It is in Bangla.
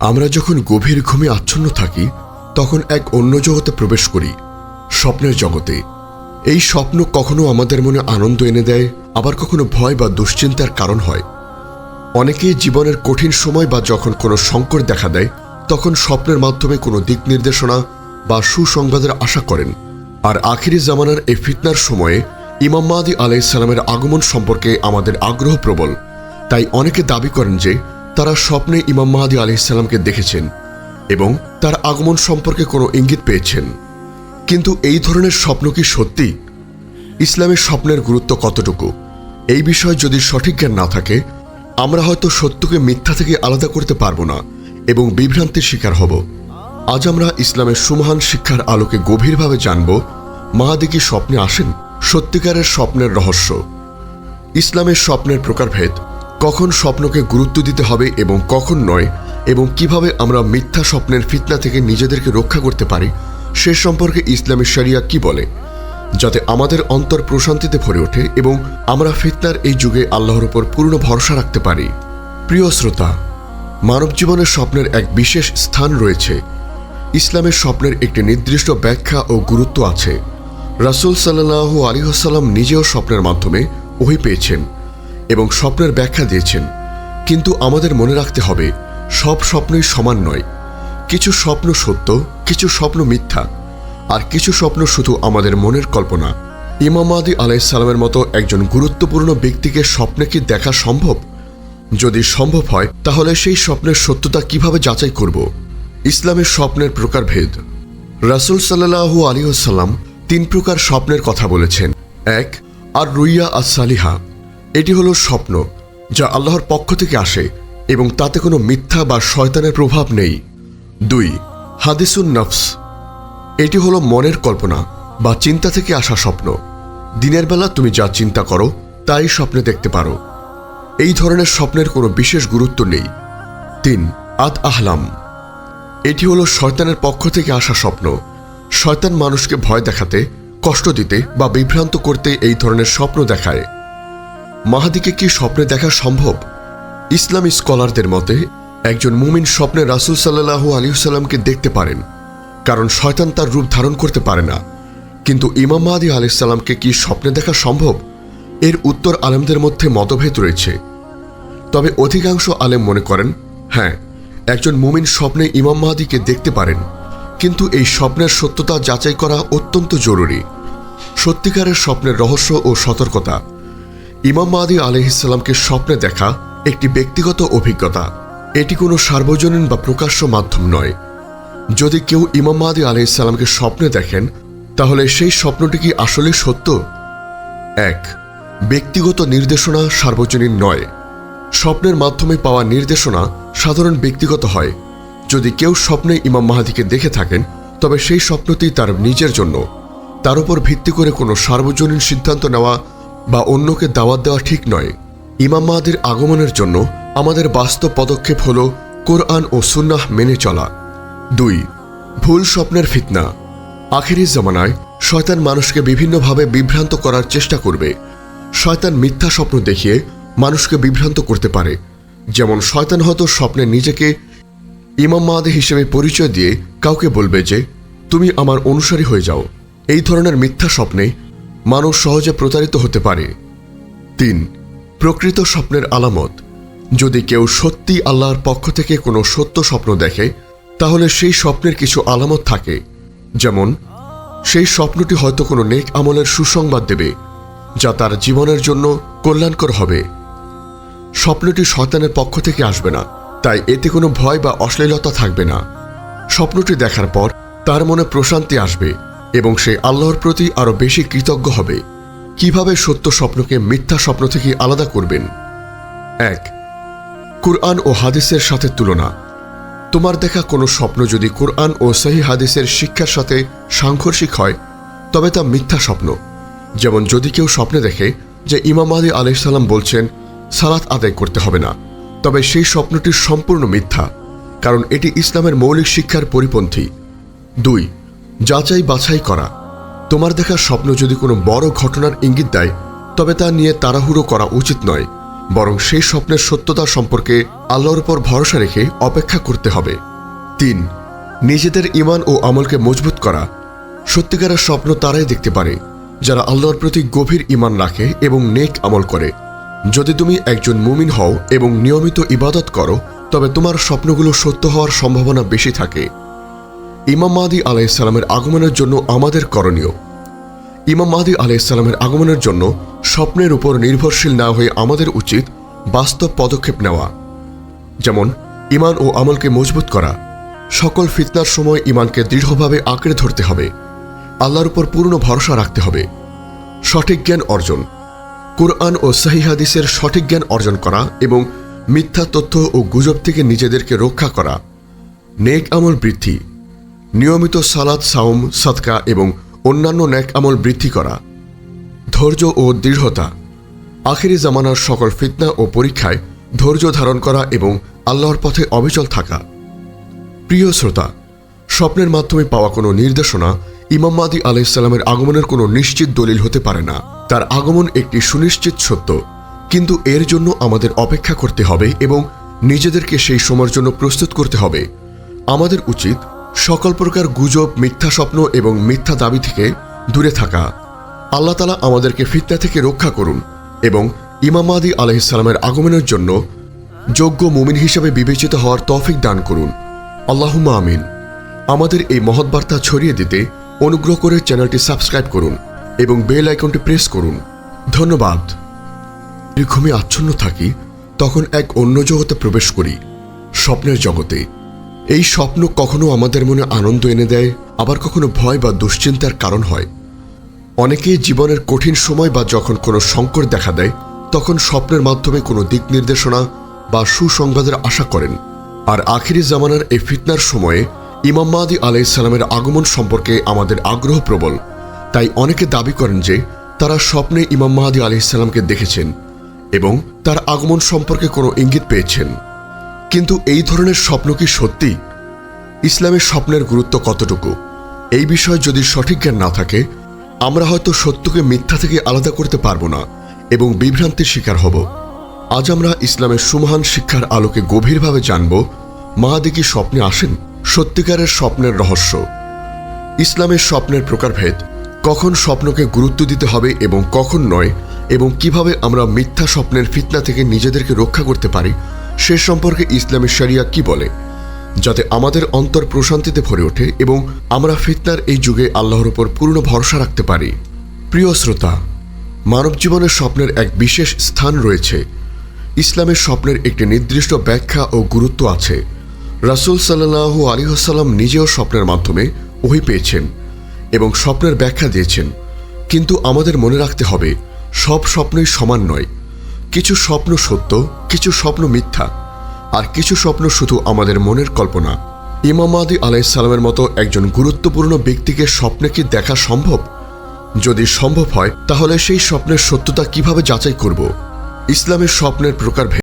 আমরা যখন গভীর ঘুমে আচ্ছন্ন থাকি, তখন এক অন্য জগতে প্রবেশ করি, স্বপ্নের জগতে। এই স্বপ্ন কখনো আমাদের মনে আনন্দ এনে দেয়, আবার কখনো ভয় বা দুশ্চিন্তার কারণ হয়। অনেকেই জীবনের কঠিন সময় বা যখন কোনো সংকট দেখা দেয়, তখন স্বপ্নের মাধ্যমে কোনো দিক নির্দেশনা বা সুসংবাদের আশা করেন। আর আখিরি জামানার এই ফিতনার সময়ে ইমাম মাহাদি আলাইসালামের আগমন সম্পর্কে আমাদের আগ্রহ প্রবল। তাই অনেকে দাবি করেন যে তারা স্বপ্নে ইমাম মাহাদি আলাইসাল্লামকে দেখেছেন এবং তার আগমন সম্পর্কে কোনো ইঙ্গিত পেয়েছেন। কিন্তু এই ধরনের স্বপ্ন কি সত্যি? ইসলামের স্বপ্নের গুরুত্ব কতটুকু? এই বিষয়ে যদি সঠিক জ্ঞান না থাকে, আমরা হয়তো সত্যকে মিথ্যা থেকে আলাদা করতে পারব না এবং বিভ্রান্তির শিকার হব। আজ আমরা ইসলামের সুমহান শিক্ষার আলোকে গভীরভাবে জানব, মাহাদি কি স্বপ্নে আসেন? সত্যিকারের স্বপ্নের রহস্য। ইসলামের স্বপ্নের প্রকারভেদ কখন স্বপ্নকে গুরুত্ব দিতে হবে এবং কখন নয়, এবং কীভাবে আমরা মিথ্যা স্বপ্নের ফিতনা থেকে নিজেদেরকে রক্ষা করতে পারি, সে সম্পর্কে ইসলামী শরিয়া কি বলে? যাতে আমাদের অন্তর প্রশান্তিতে ভরে ওঠে এবং আমরা ফিতনার এই যুগে আল্লাহর উপর পূর্ণ ভরসা রাখতে পারি। প্রিয় শ্রোতা, মানব জীবনের স্বপ্নের এক বিশেষ স্থান রয়েছে। ইসলামের স্বপ্নের একটি নির্দিষ্ট ব্যাখ্যা ও গুরুত্ব আছে। রাসূল সাল্লাহ আলিহাসাল্লাম নিজেও স্বপ্নের মাধ্যমে ওহি পেয়েছেন। এবং স্বপ্নের ব্যাখ্যা দিয়েছেন। কিন্তু আমাদের মনে রাখতে হবে, সব স্বপ্নই সমান নয়। কিছু স্বপ্ন সত্য, কিছু স্বপ্ন মিথ্যা। আর কিছু স্বপ্ন শুধু আমাদের মনের কল্পনা। ইমাম আদি আলাইসালামের মতো একজন গুরুত্বপূর্ণ ব্যক্তিকে স্বপ্নে কি দেখা সম্ভব? যদি সম্ভব হয়, তাহলে সেই স্বপ্নের সত্যতা কীভাবে যাচাই করব? ইসলামের স্বপ্নের প্রকারভেদ। রাসুল সাল্লাহু আলিহাসাল্লাম তিন প্রকার স্বপ্নের কথা বলেছেন। এক আর রুইয়া আর সালিহা এটি হলো স্বপ্ন, যা আল্লাহর পক্ষ থেকে আসে এবং তাতে কোনো মিথ্যা বা শয়তানের প্রভাব নেই। দুই, হাদিসুন নফস। এটি হলো মনের কল্পনা বা চিন্তা থেকে আসা স্বপ্ন। দিনের বেলা তুমি যা চিন্তা করো, তাই স্বপ্নে দেখতে পারো। এই ধরনের স্বপ্নের কোনো বিশেষ গুরুত্ব নেই। তিন, আদ আহলাম। এটি হলো শয়তানের পক্ষ থেকে আসা স্বপ্ন। শয়তান মানুষকে ভয় দেখাতে, কষ্ট দিতে বা বিভ্রান্ত করতে এই ধরনের স্বপ্ন দেখায়। মাহাদিকে কি স্বপ্নে দেখা সম্ভব? ইসলামী স্কলারদের মতে, একজন মুমিন স্বপ্নে রাসুল সাল্লাহ আলিউসাল্লামকে দেখতে পারেন, কারণ শয়তান তার রূপ ধারণ করতে পারে না। কিন্তু ইমাম মাহাদি আলাইসাল্লামকে কি স্বপ্নে দেখা সম্ভব? এর উত্তর আলেমদের মধ্যে মতভেদ রয়েছে। তবে অধিকাংশ আলেম মনে করেন হ্যাঁ একজন মুমিন স্বপ্নে ইমাম মাহাদিকে দেখতে পারেন, কিন্তু এই স্বপ্নের সত্যতা যাচাই করা অত্যন্ত জরুরি। সত্যিকারের স্বপ্নের রহস্য ও সতর্কতা ইমাম মাহাদি আলহিসাল্লামকে স্বপ্নে দেখা একটি ব্যক্তিগত অভিজ্ঞতা। এটি কোনো সার্বজনীন বা প্রকাশ্য মাধ্যম নয়। যদি কেউ ইমাম মাহাদি আলহিসাল্লামকে স্বপ্নে দেখেন, তাহলে সেই স্বপ্নটি কি আসলে সত্য? এক, ব্যক্তিগত নির্দেশনা সার্বজনীন নয়। স্বপ্নের মাধ্যমে পাওয়া নির্দেশনা সাধারণ ব্যক্তিগত হয়। যদি কেউ স্বপ্নে ইমাম মাহাদিকে দেখে থাকেন, তবে সেই স্বপ্নটি তার নিজের জন্য। তার উপর ভিত্তি করে কোনো সার্বজনীন সিদ্ধান্ত নেওয়া বা অন্যকে দাওয়াত দেওয়া ঠিক নয়। ইমাম মাহাদির আগমনের জন্য আমাদের বাস্তব পদক্ষেপ হল কোরআন ও সুন্নাহ মেনে চলা। দুই, ভুল স্বপ্নের ফিতনা। আখেরি জমানায় শয়তান মানুষকে বিভিন্নভাবে বিভ্রান্ত করার চেষ্টা করবে। শয়তান মিথ্যা স্বপ্ন দেখিয়ে মানুষকে বিভ্রান্ত করতে পারে। যেমন শয়তান হয়তো স্বপ্নে নিজেকে ইমাম মাহাদি হিসেবে পরিচয় দিয়ে কাউকে বলবে যে, তুমি আমার অনুসারী হয়ে যাও। এই ধরনের মিথ্যা স্বপ্নে মানুষ সহজে প্রতারিত হতে পারে। তিন, প্রকৃত স্বপ্নের আলামত। যদি কেউ সত্যি আল্লাহর পক্ষ থেকে কোনো সত্য স্বপ্ন দেখে, তাহলে সেই স্বপ্নের কিছু আলামত থাকে। যেমন, সেই স্বপ্নটি হয়তো কোনো নেক আমলের সুসংবাদ দেবে, যা তার জীবনের জন্য কল্যাণকর হবে। স্বপ্নটি শয়তানের পক্ষ থেকে আসবে না, তাই এতে কোনো ভয় বা অশ্লীলতা থাকবে না। স্বপ্নটি দেখার পর তার মনে প্রশান্তি আসবে। এবং সে আল্লাহর প্রতি আরও বেশি কৃতজ্ঞ হবে। কীভাবে সত্য স্বপ্নকে মিথ্যা স্বপ্ন থেকে আলাদা করবেন? এক, কুরআন ও হাদিসের সাথে তুলনা। তোমার দেখা কোনো স্বপ্ন যদি কোরআন ও সহি হাদিসের শিক্ষার সাথে সাংঘর্ষিক হয়, তবে তা মিথ্যা স্বপ্ন। যেমন যদি কেউ স্বপ্নে দেখে যে ইমাম আলী আলাইসাল্লাম বলছেন, সালাত আদায় করতে হবে না, তবে সেই স্বপ্নটি সম্পূর্ণ মিথ্যা, কারণ এটি ইসলামের মৌলিক শিক্ষার পরিপন্থী। দুই যাচাই বাছাই করা। তোমার দেখা স্বপ্ন যদি কোনো বড় ঘটনার ইঙ্গিত দেয়, তবে তা নিয়ে তাড়াহুড়ো করা উচিত নয়। বরং সেই স্বপ্নের সত্যতা সম্পর্কে আল্লাহর উপর ভরসা রেখে অপেক্ষা করতে হবে। তিন, নিজেদের ইমান ও আমলকে মজবুত করা। সত্যিকারের স্বপ্ন তারাই দেখতে পারে, যারা আল্লাহর প্রতি গভীর ইমান রাখে এবং নেক আমল করে। যদি তুমি একজন মুমিন হও এবং নিয়মিত ইবাদত করো, তবে তোমার স্বপ্নগুলো সত্য হওয়ার সম্ভাবনা বেশি থাকে। ইমাম মাহাদি আলাইসাল্লামের আগমনের জন্য আমাদের করণীয়। ইমাম মাহাদি আলাইসাল্লামের আগমনের জন্য স্বপ্নের উপর নির্ভরশীল না হয়ে আমাদের উচিত বাস্তব পদক্ষেপ নেওয়া। যেমন ইমান ও আমলকে মজবুত করা। সকল ফিতনার সময় ইমানকে দৃঢ়ভাবে আঁকড়ে ধরতে হবে। আল্লাহর উপর পূর্ণ ভরসা রাখতে হবে। সঠিক জ্ঞান অর্জন। কোরআন ও সহি হাদিসের সঠিক জ্ঞান অর্জন করা এবং মিথ্যা তথ্য ও গুজব থেকে নিজেদেরকে রক্ষা করা। নেক আমল বৃদ্ধি। নিয়মিত সালাদ সাউম সৎকা এবং অন্যান্য ন্যাক আমল বৃদ্ধি করা, ধৈর্য ও দৃঢ়তা, আখেরি জামানার সকল ফিতনা ও পরীক্ষায় ধৈর্য ধারণ করা এবং আল্লাহর পথে অবিচল থাকা। প্রিয় শ্রোতা, স্বপ্নের মাধ্যমে পাওয়া কোনো নির্দেশনা ইমাম মাদি আলাইসাল্লামের আগমনের কোনো নিশ্চিত দলিল হতে পারে না। তার আগমন একটি সুনিশ্চিত সত্য, কিন্তু এর জন্য আমাদের অপেক্ষা করতে হবে এবং নিজেদেরকে সেই সময়ের জন্য প্রস্তুত করতে হবে। আমাদের উচিত সকল প্রকার গুজব, মিথ্যা স্বপ্ন এবং মিথ্যা দাবি থেকে দূরে থাকা। আল্লাহ তালা আমাদেরকে ফিতনা থেকে রক্ষা করুন এবং ইমাম মাদি আলহিসাল্লামের আগমনের জন্য যোগ্য মুমিন হিসেবে বিবেচিত হওয়ার তৌফিক দান করুন। আল্লাহুম্মা আমিন। আমাদের এই মহৎ বার্তা ছড়িয়ে দিতে অনুগ্রহ করে চ্যানেলটি সাবস্ক্রাইব করুন এবং বেল আইকনটি প্রেস করুন। ধন্যবাদ। ঘুমে আচ্ছন্ন থাকি, তখন এক অন্য জগতে প্রবেশ করি, স্বপ্নের জগতে। এই স্বপ্ন কখনো আমাদের মনে আনন্দ এনে দেয়, আবার কখনো ভয় বা দুশ্চিন্তার কারণ হয়। অনেকেই জীবনের কঠিন সময় বা যখন কোনো সংকট দেখা দেয়, তখন স্বপ্নের মাধ্যমে কোনো দিক নির্দেশনা বা সুসংবাদের আশা করেন। আর আখিরি জামানার এই ফিতনার সময়ে ইমাম মাহাদি আলাইসাল্লামের আগমন সম্পর্কে আমাদের আগ্রহ প্রবল। তাই অনেকে দাবি করেন যে, তারা স্বপ্নে ইমাম মাহাদি আলাইসাল্লামকে দেখেছেন এবং তার আগমন সম্পর্কে কোনো ইঙ্গিত পেয়েছেন। কিন্তু এই ধরনের স্বপ্ন কি সত্যি? ইসলামের স্বপ্নের গুরুত্ব কতটুকু? এই বিষয়ে যদি সঠিক জ্ঞান না থাকে, আমরা হয়তো সত্যকে মিথ্যা থেকে আলাদা করতে পারব না এবং বিভ্রান্তির শিকার হব। আজ আমরা ইসলামের সুমহান শিক্ষার আলোকে গভীরভাবে জানব, মাহাদি কি স্বপ্নে আসেন? সত্যিকারের স্বপ্নের রহস্য। ইসলামের স্বপ্নের প্রকারভেদ, কখন স্বপ্নকে গুরুত্ব দিতে হবে এবং কখন নয়, এবং কীভাবে আমরা মিথ্যা স্বপ্নের ফিতনা থেকে নিজেদেরকে রক্ষা করতে পারি সে সম্পর্কে ইসলামী শরিয়া কি বলে? যাতে আমাদের অন্তর প্রশান্তিতে ভরে ওঠে এবং আমরা ফিতনার এই যুগে আল্লাহর ওপর পূর্ণ ভরসা রাখতে পারি। প্রিয় শ্রোতা, মানব জীবনের স্বপ্নের এক বিশেষ স্থান রয়েছে। ইসলামের স্বপ্নের একটি নির্দিষ্ট ব্যাখ্যা ও গুরুত্ব আছে। রাসুল সাল্লাহু আলী হাসাল্লাম নিজেও স্বপ্নের মাধ্যমে ওহি পেয়েছেন এবং স্বপ্নের ব্যাখ্যা দিয়েছেন। কিন্তু আমাদের মনে রাখতে হবে, সব স্বপ্নই সমান নয়। কিছু স্বপ্ন সত্য, কিছু স্বপ্ন মিথ্যা, আর কিছু স্বপ্ন শুধু আমাদের মনের কল্পনা। ইমাম আদি আলাইসাল্লামের মতো একজন গুরুত্বপূর্ণ ব্যক্তিকে স্বপ্নে কি দেখা সম্ভব? যদি সম্ভব হয়, তাহলে সেই স্বপ্নের সত্যতা কীভাবে যাচাই করব? ইসলামের স্বপ্নের প্রকার